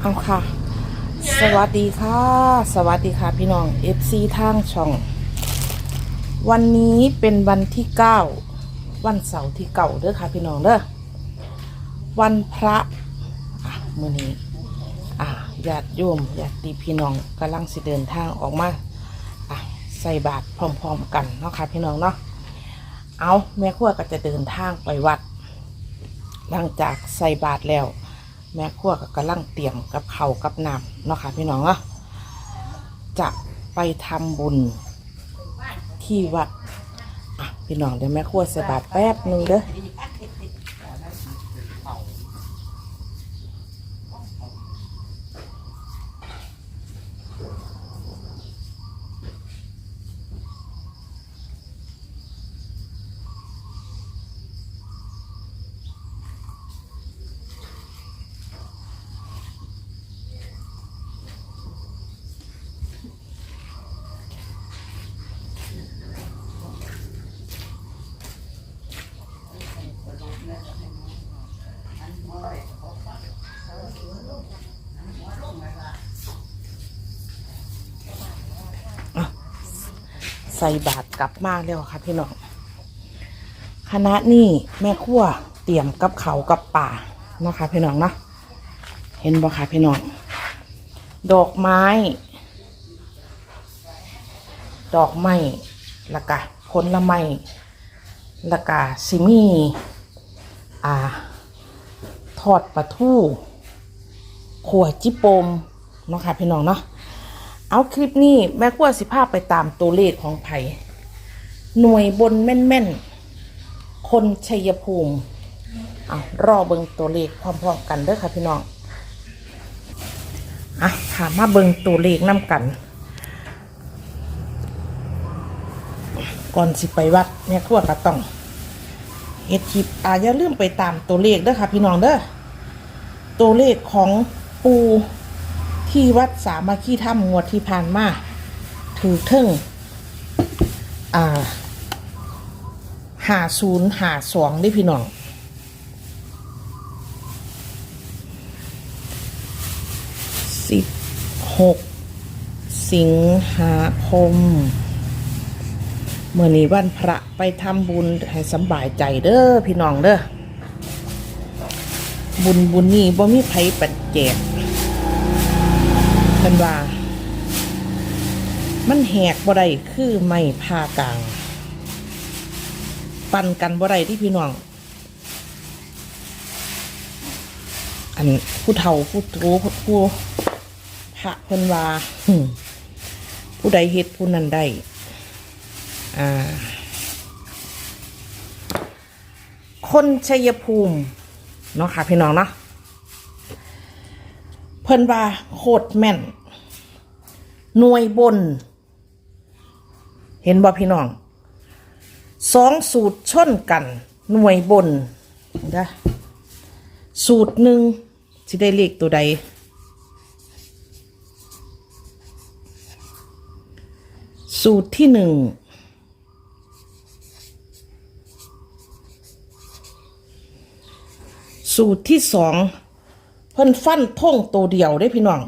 เอาค่ะ สวัสดีค่ะ สวัสดีค่ะพี่น้อง FC ทางช่อง วันนี้เป็นวันที่9วันเสาร์ที่เก่าเด้อค่ะพี่น้องเด้อวันพระอะมื้อนี้อะญาติโยมญาติพี่น้องกำลังสิเดินทางออกมาอะใส่บาตรพร้อมๆกันเนาะค่ะพี่น้องเนาะเอาแม่ครัวก็จะเดินทางไปวัด หลังจากใส่บาตรแล้ว แม่ขั้วกับกระลังเตรียมกับเขากับน้ำเนาะค่ะพี่น้องเนาะจะไปทำบุญที่วัด อะ พี่น้องเดี๋ยวแม่ขั้วใส่บาตรแป๊บนึงเด้อ ใส่บาตรกลับมาแล้วค่ะพี่น้องคณะนี่แม่ครัวเตรียมกับเขากับป่าเนาะค่ะพี่น้องเนาะเห็นบ่ค่ะพี่น้องดอกไม้ ดอกไม้ล้วก็ผลไม้ล้วก็ซิมีอ่าทอดปลาทูขัวจิโปมเนาะค่ะพี่น้องเนาะ เอาคลิปนี้แม่กว่าสิภาพไปตามตัวเลขของไผ่หน่วยบนแม่นๆ คนชัยภูมิเอารอเบิงตัวเลขพร้อมๆกันเด้อค่ะพี่น้องอะถามมาเบิงตัวเลขน้ำกัน ก่อนสิไปวัดแม่กว่าก็ต้องเฮ็ดคลิปอาอย่าลืมไปตามตัวเลขเด้อค่ะพี่น้องเด้อตัวเลขของปู ที่วัดสามัคคีถ้ำงวดที่ผ่านมาถือเทึ่งอ่าหาศูนย์หาสองได้พี่น้องสิบหกสิงหาคมเมื่อนี้วันพระไปทำบุญให้สบายใจเด้อพี่น้องเด้อบุญบุญนี้บ่มีไผปัจเจก เป็นว่า มันแหกบ่ได้คือไม่ผ่ากลาง ปันกันบ่ได้ที่พี่น้อง อันผู้เฒ่าผู้รู้ผู้พระเพิ่นว่าผู้ใดเฮ็ดผู้นั้นได้ อ่า คนชัยภูมิเนาะค่ะพี่น้องเนาะ เพิ่นว่าโคตรแม่น หน่วยบน เห็นบ่พี่น้องสองสูตรชนกัน หน่วยบนนะสูตรหนึ่งสิได้เลขตัวใด สูตรที่หนึ่งสูตรที่สอง เพิ่นฟันท่งตัวเดียวได้พี่น้อง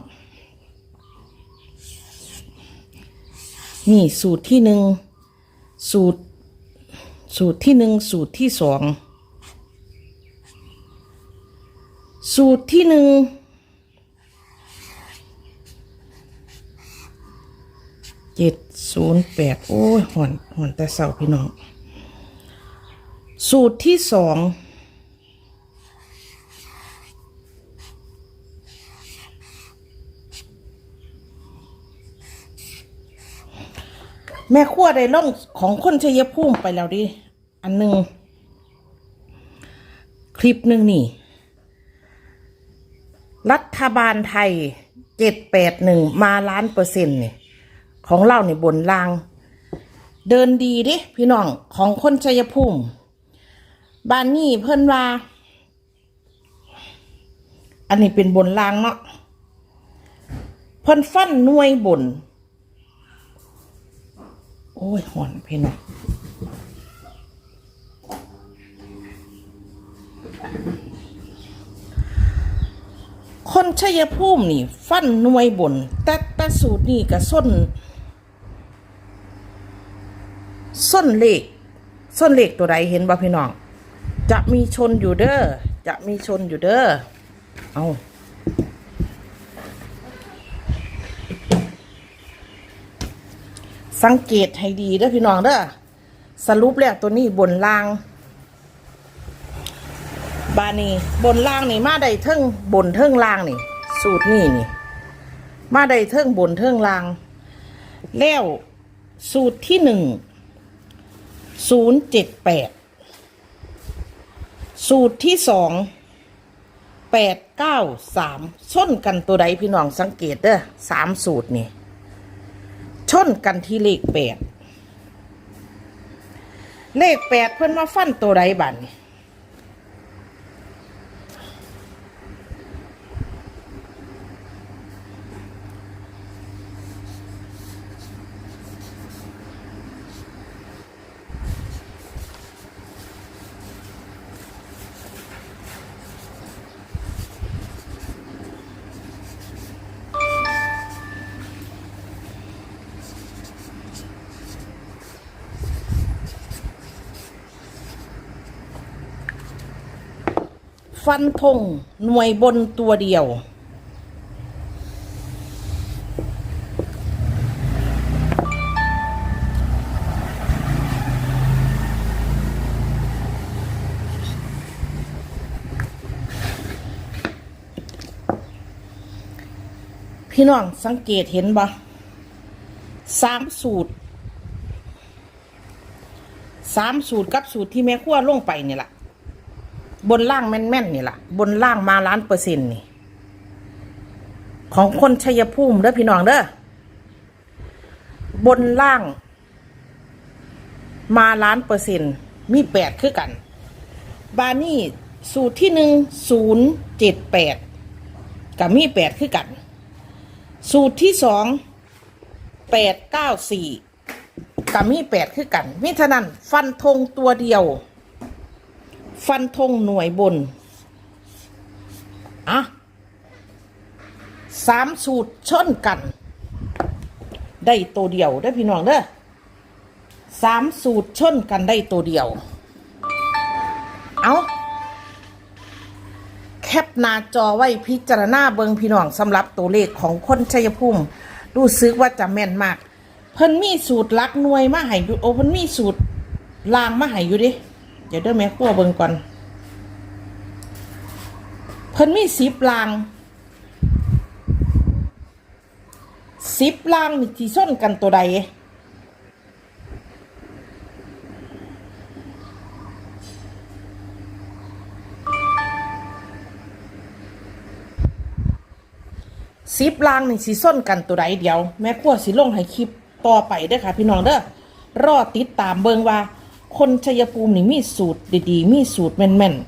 นี่สูตรที่หนึ่งสูตร สูตรที่หนึ่งสูตรที่สองสูตรที่หนึ่งเจ็ดศูนย์แปดโอ้ยหอนหอนแต่เสาพี่น้อง สูตรที่สอง แม่ขั้วได้ล่องของคนชัยภูมิไปแล้วดิอันหนึ่งคลิปหนึ่งนี่ รัฐบาลไทยเจ็ดแปดหนึ่งมาล้านเปอร์เซ็นต์นี่ของเราเนี่บนล่าง เดินดีดิพี่น้องของคนชัยภูมิบ้านนี้เพิ่นว่า อันนี้เป็นบนล่างเนาะเพิ่นฟันน่วยบน โอ้ยหอนพี่น้องคนชัยภูมินี่ ฟันหน่วยบน แต่แต่สูตรนี่กับส้น ส้นเหลขส้นเหลขตัวใดเห็นบ่พี่น้อง จะมีชนอยู่เด้อ จะมีชนอยู่เด้อ เอา สังเกตให้ดีเด้อพี่น้องเด้อสรุปแล้วตัวนี้บนล่าง บานี่บนล่างนี่มาได้เทิงบนเทิงล่างนี่ สูตรนี่นี่ มาได้เทิงบนเทิงล่าง แล้วสูตรที่หนึ่งศูนย์เจ็ดแปดสูตรที่สองแปดเก้าสามชนกันตัวใดพี่น้องสังเกตเด้อสามสูตรนี่ ชนกันที่เลขแปดเลขแปดเพื่อนมาฟันตัวใดบัดนี่ ฟันธงหน่วยบนตัวเดียว พี่น้องสังเกตเห็นบ่สามสูตรสามสูตรกับสูตรที่แม่ขั้วลงไปนี่แหละ บนล่างแม่นๆนี่ล่ะ บนล่างมาล้านเปอร์เซ็นต์นี่ ของคนชัยภูมิเด้อพี่น้องเด้อบนล่าง มาล้านเปอร์เซ็นต์มีแปดคือกัน บานี่สูตรที่หนึ่งศูนย์เจ็ดแปดกับมีแปดคือกัน สูตรที่สองแปดเก้าสี่กับมีแปดคือกันมิฉะนั้นฟันธงตัวเดียว ฟันธงหน่วยบน อะสามสูตรชนกัน ได้ตัวเดียวได้พี่น้องเด้อสามสูตรชนกันได้ตัวเดียว เอาแคปหน้าจอไว้พิจารณาเบิงพี่น้องสำหรับตัวเลขของคนชัยภูมิรู้สึกว่าจะแม่นมาก เพิ่นมีสูตรลักหน่วยมาให้อยู่โอ้เพิ่นมีสูตรลางมาให้อยู่ดิ เดี๋ยวเด้อแม่ครัวเบิ่งก่อน เพิ่นมีสิบลางสิบลางนี่ที่ส้นกันตัวใดสิบลางนี่สิส้นกันตัวใดเดียว แม่ครัวสิลงให้คลิปต่อไปเด้อค่ะ พี่น้องเด้อรอติดตามเบิงว่า คนชัยภูมินี่มีสูตรดีๆ มีสูตรแม่นๆ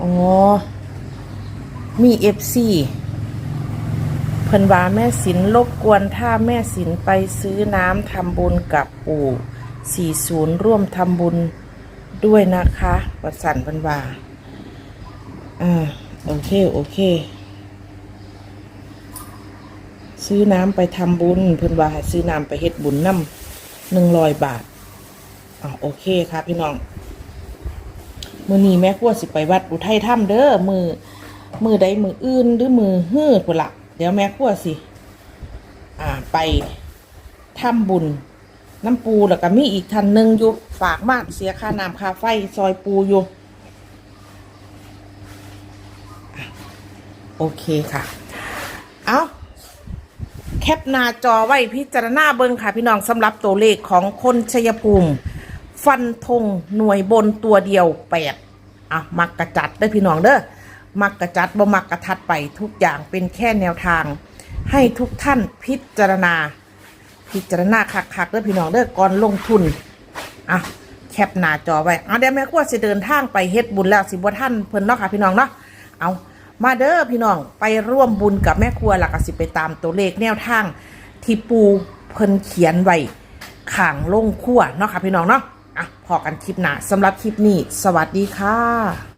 อ๋อ มีเอฟซีเพิ่นว่าแม่สินรบกวนถ้าแม่สินไปซื้อน้ำทำบุญกับปู่40ร่วมทำบุญด้วยนะคะวัดสันเพิ่นว่าอ่า โอเค โอเค ซื้อน้ำไปทำบุญ เพิ่นว่าให้ซื้อน้ำไปเฮ็ดบุญน้ำหนึ่งร้อยบาทอ่าโอเคครับพี่น้อง มือนี้แม่กลัวสิไปวัดอุทัยถ้ำเด้อมือมือใดมืออื่นหรือมือฮื้อพุ่นละเดี๋ยวแม่กลัวสิ อ่าไปทำบุญน้ำปูแล้วก็มีอีกทันหนึ่งอยู่ฝากมากเสียค่าน้ำค่าไฟซอยปูอยู่อะ โอเคค่ะ เอาแคปหน้าจอไว้พิจารณาเบิ้งค่ะ พี่น้องสำหรับตัวเลขของคนชัยภูมิ ฟันธงหน่วยบนตัวเดียวแปดอะมักกระจัดได้พี่น้องเด้อมักกระจัดบ่มักกระทัดไปทุกอย่างเป็นแค่แนวทาง ให้ทุกท่านพิจารณา พิจารณาคักๆเด้อพี่น้องเด้อก่อนลงทุนอะแคปหน้าจอไว้เอาเดี๋ยวแม่กลัวสิเดินทางไปเฮ็ดบุญแล้วสิบ่ท่านเพิ่นเนาะค่ะพี่น้องเนาะเอา มาเด้อพี่น้องไปร่วมบุญกับแม่ครัวหลักสิไปตามตัวเลขแนวทางที่ปูเพิ่นเขียนไว้ข่างลงขั้วเนาะค่ะพี่น้องเนาะอะพอกันคลิปหน้าสำหรับคลิปนี้ สวัสดีค่ะ